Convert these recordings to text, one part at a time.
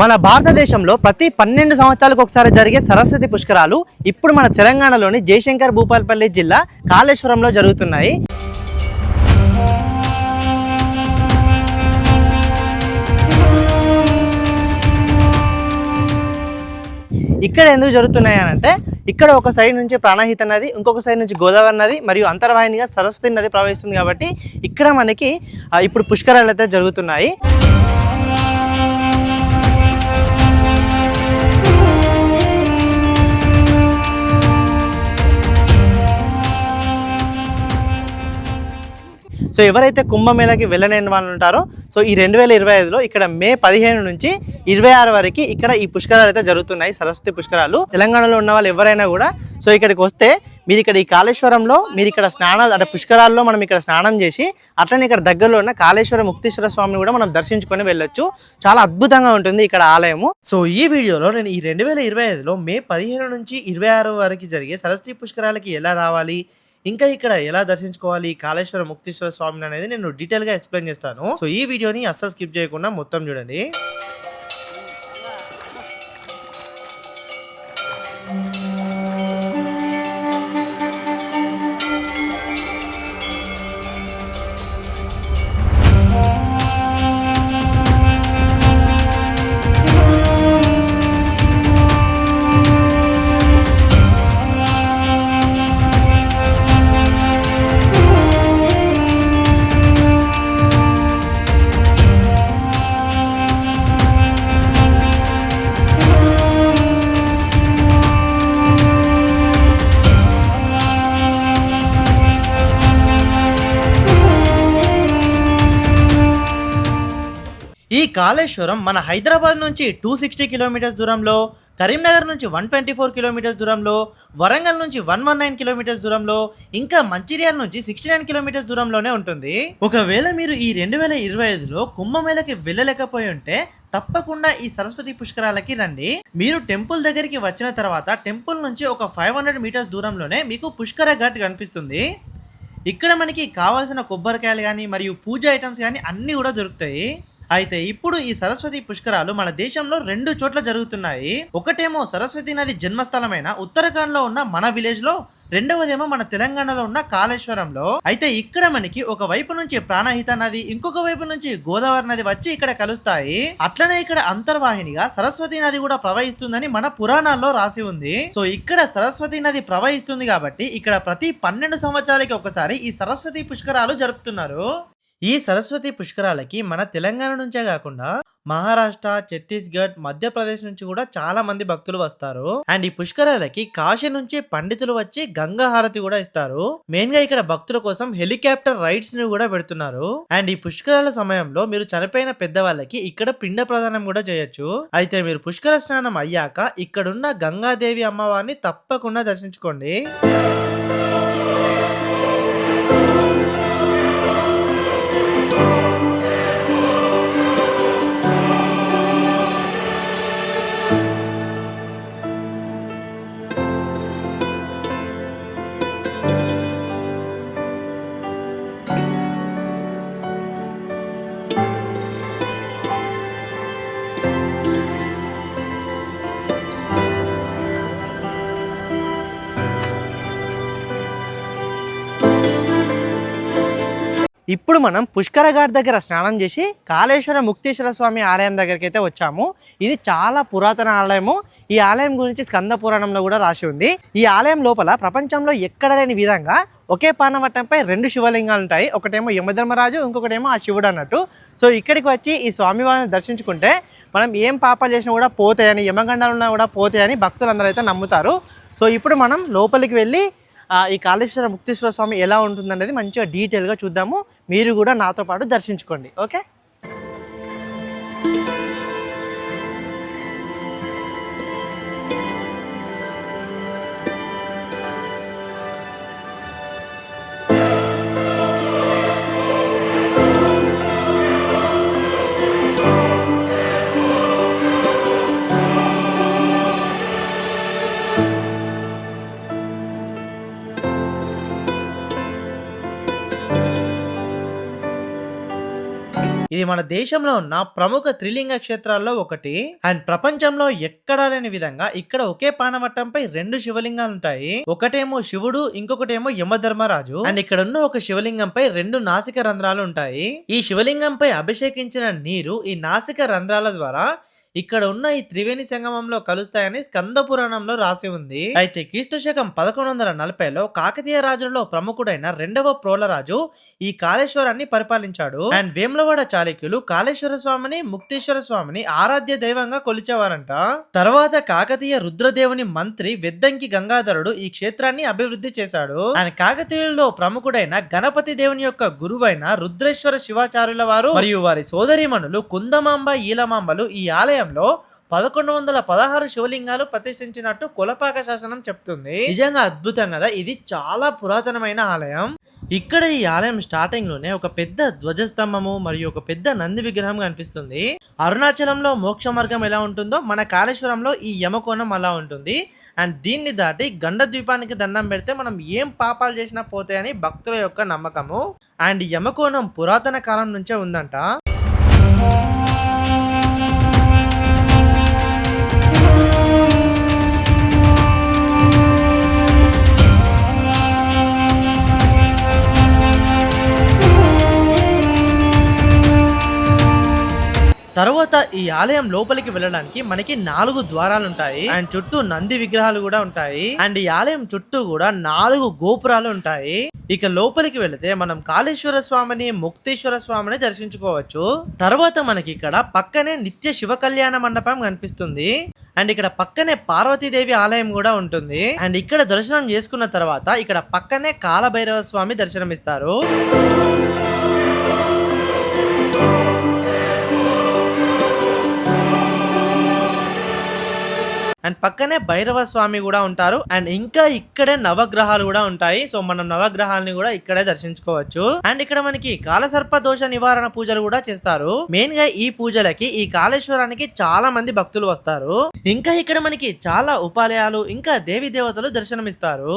మన భారతదేశంలో ప్రతి పన్నెండు సంవత్సరాలకు ఒకసారి జరిగే సరస్వతి పుష్కరాలు ఇప్పుడు మన తెలంగాణలోని జయశంకర్ భూపాలపల్లి జిల్లా కాళేశ్వరంలో జరుగుతున్నాయి. ఇక్కడ ఎందుకు జరుగుతున్నాయి అని అంటే ఇక్కడ ఒక సైడ్ నుంచి ప్రాణహిత నది ఇంకొక సైడ్ నుంచి గోదావరి నది మరియు అంతర్వాహినిగా సరస్వతి నది ప్రవహిస్తుంది కాబట్టి ఇక్కడ మనకి ఇప్పుడు పుష్కరాలు అయితే జరుగుతున్నాయి. సో ఎవరైతే కుంభమేళకి వెళ్ళలేని వాళ్ళు ఉంటారో సో ఈ రెండు వేల ఇరవై ఐదులో ఇక్కడ మే పదిహేను నుంచి ఇరవై ఆరు వరకు ఇక్కడ ఈ పుష్కరాలు అయితే జరుగుతున్నాయి సరస్వతి పుష్కరాలు. తెలంగాణలో ఉన్న వాళ్ళు ఎవరైనా కూడా సో ఇక్కడికి వస్తే మీరు ఇక్కడ ఈ కాళేశ్వరంలో మీరు ఇక్కడ స్నానాలు అంటే పుష్కరాల్లో మనం ఇక్కడ స్నానం చేసి అట్లనే ఇక్కడ దగ్గరలో ఉన్న కాళేశ్వర ముక్తేశ్వర స్వామిని కూడా మనం దర్శించుకొని వెళ్ళొచ్చు. చాలా అద్భుతంగా ఉంటుంది ఇక్కడ ఆలయము. సో ఈ వీడియోలో నేను ఈ రెండు వేల ఇరవై ఐదులో మే పదిహేను నుంచి ఇరవై ఆరు వరకు జరిగే సరస్వతి పుష్కరాలకి ఎలా రావాలి ఇంకా ఇక్కడ ఎలా దర్శించుకోవాలి? కాళేశ్వర ముక్తేశ్వర స్వామిని అనేది నేను డీటెయిల్గా ఎక్స్ప్లెయిన్ చేస్తాను. సో ఈ వీడియోని అస్సలు స్కిప్ చేయకుండా మొత్తం చూడండి. కాళేశ్వరం మన హైదరాబాద్ నుంచి టూ సిక్స్టీ కిలోమీటర్స్ దూరంలో కరీంనగర్ నుంచి వన్ ట్వంటీ ఫోర్ కిలోమీటర్స్ దూరంలో వరంగల్ నుంచి వన్ వన్ నైన్ కిలోమీటర్స్ దూరంలో ఇంకా మంచిర్యాల నుంచి సిక్స్టీ నైన్ కిలోమీటర్స్ దూరంలోనే ఉంటుంది. ఒకవేళ మీరు ఈ రెండు వేల ఇరవై ఐదులో కుంభమేళకి వెళ్ళలేకపోయి ఉంటే తప్పకుండా ఈ సరస్వతి పుష్కరాలకి రండి. మీరు టెంపుల్ దగ్గరికి వచ్చిన తర్వాత టెంపుల్ నుంచి ఒక ఫైవ్ హండ్రెడ్ మీటర్స్ దూరంలోనే మీకు పుష్కర ఘాట్ కనిపిస్తుంది. ఇక్కడ మనకి కావాల్సిన కొబ్బరికాయలు కానీ మరియు పూజ ఐటమ్స్ కానీ అన్నీ కూడా దొరుకుతాయి. అయితే ఇప్పుడు ఈ సరస్వతి పుష్కరాలు మన దేశంలో రెండు చోట్ల జరుగుతున్నాయి. ఒకటేమో సరస్వతి నది జన్మస్థలమైన ఉత్తరాఖండ్లో ఉన్న మన విలేజ్లో రెండవదేమో మన తెలంగాణలో ఉన్న కాళేశ్వరంలో. అయితే ఇక్కడ మనకి ఒక వైపు నుంచి ప్రాణహిత నది ఇంకొక వైపు నుంచి గోదావరి నది వచ్చి ఇక్కడ కలుస్తాయి. అట్లనే ఇక్కడ అంతర్వాహినిగా సరస్వతి నది కూడా ప్రవహిస్తుందని మన పురాణాల్లో రాసి ఉంది. సో ఇక్కడ సరస్వతి నది ప్రవహిస్తుంది కాబట్టి ఇక్కడ ప్రతి పన్నెండు సంవత్సరాలకి ఒకసారి ఈ సరస్వతి పుష్కరాలు జరుపుతున్నారు. ఈ సరస్వతి పుష్కరాలకి మన తెలంగాణ నుంచే కాకుండా మహారాష్ట్ర ఛత్తీస్గఢ్ మధ్యప్రదేశ్ నుంచి కూడా చాలా మంది భక్తులు వస్తారు. అండ్ ఈ పుష్కరాలకి కాశీ నుంచి పండితులు వచ్చి గంగా హారతి కూడా ఇస్తారు. మెయిన్గా ఇక్కడ భక్తుల కోసం హెలికాప్టర్ రైడ్స్ని కూడా పెడుతున్నారు. అండ్ ఈ పుష్కరాల సమయంలో మీరు చనిపోయిన పెద్దవాళ్ళకి ఇక్కడ పిండ ప్రదానం కూడా చేయొచ్చు. అయితే మీరు పుష్కర స్నానం అయ్యాక ఇక్కడున్న గంగాదేవి అమ్మవారిని తప్పకుండా దర్శించుకోండి. ఇప్పుడు మనం పుష్కర ఘాట్ దగ్గర స్నానం చేసి కాళేశ్వర ముక్తేశ్వర స్వామి ఆలయం దగ్గరికి అయితే వచ్చాము. ఇది చాలా పురాతన ఆలయము. ఈ ఆలయం గురించి స్కంద పురాణంలో కూడా రాసి ఉంది. ఈ ఆలయం లోపల ప్రపంచంలో ఎక్కడ లేని విధంగా ఒకే పానవట్టంపై రెండు శివలింగాలు ఉంటాయి. ఒకటేమో యమధర్మరాజు ఇంకొకటేమో ఆ శివుడు అన్నట్టు. సో ఇక్కడికి వచ్చి ఈ స్వామివారిని దర్శించుకుంటే మనం ఏం పాపాలు చేసినా కూడా పోతాయని యమగండాలున్నా కూడా పోతాయని భక్తులందరూ అయితే నమ్ముతారు. సో ఇప్పుడు మనం లోపలికి వెళ్ళి ఈ కాళేశ్వర ముక్తేశ్వర స్వామి ఎలా ఉంటుందనేది మంచిగా డీటెయిల్గా చూద్దాము. మీరు కూడా నాతో పాటు దర్శించుకోండి. ఓకే? ఇది మన దేశంలో ఉన్న ప్రముఖ త్రిలింగ క్షేత్రాల్లో ఒకటి. అండ్ ప్రపంచంలో ఎక్కడా లేని విధంగా ఇక్కడ ఒకే పానవట్టంపై రెండు శివలింగాలు ఉంటాయి ఒకటేమో శివుడు ఇంకొకటేమో యమధర్మరాజు. అండ్ ఇక్కడ ఉన్న ఒక శివలింగంపై రెండు నాసిక రంధ్రాలు ఉంటాయి ఈ శివలింగంపై అభిషేకించిన నీరు ఈ నాసిక రంధ్రాల ద్వారా ఇక్కడ ఉన్న ఈ త్రివేణి సంగమంలో కలుస్తాయని స్కంద పురాణంలో రాసి ఉంది. అయితే క్రీస్తు శకం పదకొండు వందల నలభైలో కాకతీయ రాజులలో ప్రముఖుడైన రెండవ ప్రోలరాజు ఈ కాళేశ్వరాన్ని పరిపాలించాడు. అండ్ వేములవాడ చాళుక్యులు కాళేశ్వర స్వామిని ముక్తేశ్వర స్వామిని ఆరాధ్య దైవంగా కొలిచేవారంట. తర్వాత కాకతీయ రుద్రదేవుని మంత్రి వెద్దంకి గంగాధరుడు ఈ క్షేత్రాన్ని అభివృద్ధి చేశాడు. ఆయన కాకతీయుల్లో ప్రముఖుడైన గణపతి దేవుని యొక్క గురువైన రుద్రేశ్వర శివాచార్యుల వారు మరియు వారి సోదరిమణులు కుందమాంబ ఈలమాంబలు ఈ ఆలయం ఆలయంలో పదకొండు వందల పదహారు శివలింగాలు ప్రతిష్ఠించినట్టు కులపాక శాసనం చెప్తుంది. నిజంగా అద్భుతం కదా? ఇది చాలా పురాతనమైన ఆలయం. ఇక్కడ ఈ ఆలయం స్టార్టింగ్లోనే ఒక పెద్ద ధ్వజస్తంభము మరియు ఒక పెద్ద నంది విగ్రహం కనిపిస్తుంది. అరుణాచలంలో మోక్ష మార్గం ఎలా ఉంటుందో మన కాళేశ్వరంలో ఈ యమకోణం అలా ఉంటుంది. అండ్ దీన్ని దాటి గండ ద్వీపానికి దండం పెడితే మనం ఏం పాపాలు చేసినా పోతాయని భక్తుల యొక్క నమ్మకము. అండ్ యమకోణం పురాతన కాలం నుంచే ఉందంట. తర్వాత ఈ ఆలయం లోపలికి వెళ్ళడానికి మనకి నాలుగు ద్వారాలు ఉంటాయి అండ్ చుట్టూ నంది విగ్రహాలు కూడా ఉంటాయి. అండ్ ఈ ఆలయం చుట్టూ కూడా నాలుగు గోపురాలు ఉంటాయి. ఇక లోపలికి వెళితే మనం కాళేశ్వర స్వామిని ముక్తేశ్వర స్వామిని దర్శించుకోవచ్చు. తర్వాత మనకి ఇక్కడ పక్కనే నిత్య శివ కళ్యాణ మండపం కనిపిస్తుంది. అండ్ ఇక్కడ పక్కనే పార్వతీదేవి ఆలయం కూడా ఉంటుంది. అండ్ ఇక్కడ దర్శనం చేసుకున్న తర్వాత ఇక్కడ పక్కనే కాలభైరవ స్వామి దర్శనం అండ్ పక్కనే భైరవ స్వామి కూడా ఉంటారు. అండ్ ఇంకా ఇక్కడే నవగ్రహాలు కూడా ఉంటాయి. సో మనం నవగ్రహాలని కూడా ఇక్కడే దర్శించుకోవచ్చు. అండ్ ఇక్కడ మనకి కాలసర్ప దోష నివారణ పూజలు కూడా చేస్తారు. మెయిన్గా ఈ పూజలకి ఈ కాళేశ్వరానికి చాలా మంది భక్తులు వస్తారు. ఇంకా ఇక్కడ మనకి చాలా ఉపాలయాలు ఇంకా దేవి దేవతలు దర్శనమిస్తారు.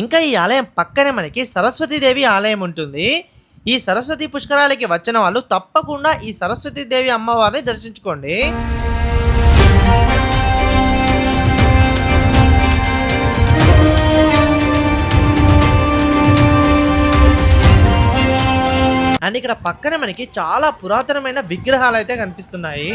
ఇంకా ఈ ఆలయం పక్కనే మనకి సరస్వతీదేవి ఆలయం ఉంటుంది. ఈ సరస్వతి పుష్కరాలకి వచ్చిన వాళ్ళు తప్పకుండా ఈ సరస్వతీదేవి అమ్మవారిని దర్శించుకోండి. అండ్ ఇక్కడ పక్కనే మనకి చాలా పురాతనమైన విగ్రహాలు అయితే కనిపిస్తున్నాయి.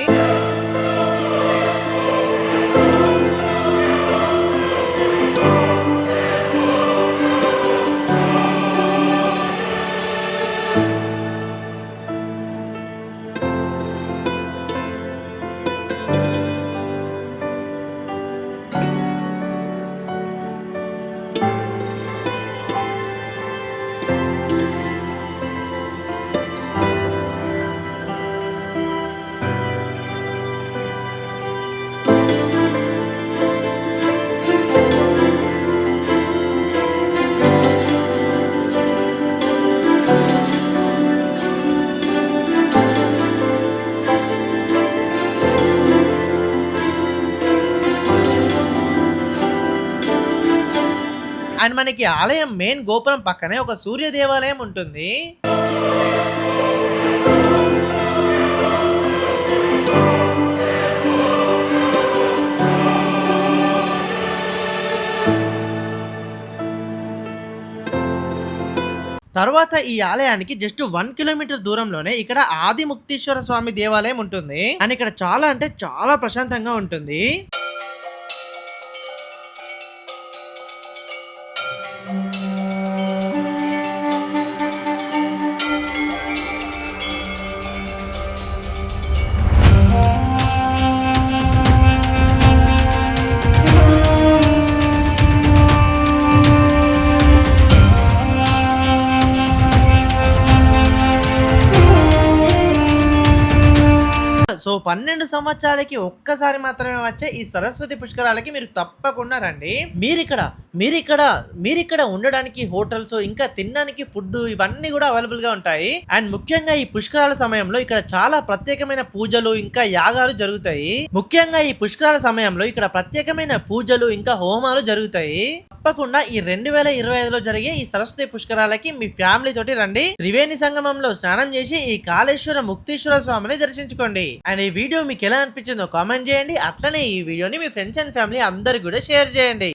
అండ్ మనకి ఆలయం మెయిన్ గోపురం పక్కనే ఒక సూర్య దేవాలయం ఉంటుంది. తర్వాత ఈ ఆలయానికి జస్ట్ వన్ కిలోమీటర్ దూరంలోనే ఇక్కడ ఆది ముక్తేశ్వర స్వామి దేవాలయం ఉంటుంది. అండ్ ఇక్కడ చాలా అంటే చాలా ప్రశాంతంగా ఉంటుంది. సో పన్నెండు సంవత్సరాలకి ఒక్కసారి మాత్రమే వచ్చే ఈ సరస్వతి పుష్కరాలకి మీరు తప్పకుండా రండి. మీరు ఇక్కడ మీరు ఇక్కడ మీరు ఇక్కడ ఉండడానికి హోటల్స్ ఇంకా తినడానికి ఫుడ్ ఇవన్నీ కూడా అవైలబుల్గా ఉంటాయి. అండ్ ముఖ్యంగా ఈ పుష్కరాల సమయంలో ఇక్కడ చాలా ప్రత్యేకమైన పూజలు ఇంకా యాగాలు జరుగుతాయి. ముఖ్యంగా ఈ పుష్కరాల సమయంలో ఇక్కడ ప్రత్యేకమైన పూజలు ఇంకా హోమాలు జరుగుతాయి. తప్పకుండా ఈ రెండు వేల ఇరవై ఐదులో జరిగే ఈ సరస్వతి పుష్కరాలకి మీ ఫ్యామిలీ తోటి రండి. త్రివేణి సంగమంలో స్నానం చేసి ఈ కాళేశ్వర ముక్తీశ్వర స్వామిని దర్శించుకోండి. అండ్ ఈ వీడియో మీకు ఎలా అనిపించిందో కామెంట్ చేయండి. అట్లనే ఈ వీడియోని మీ ఫ్రెండ్స్ అండ్ ఫ్యామిలీ అందరికి కూడా షేర్ చేయండి.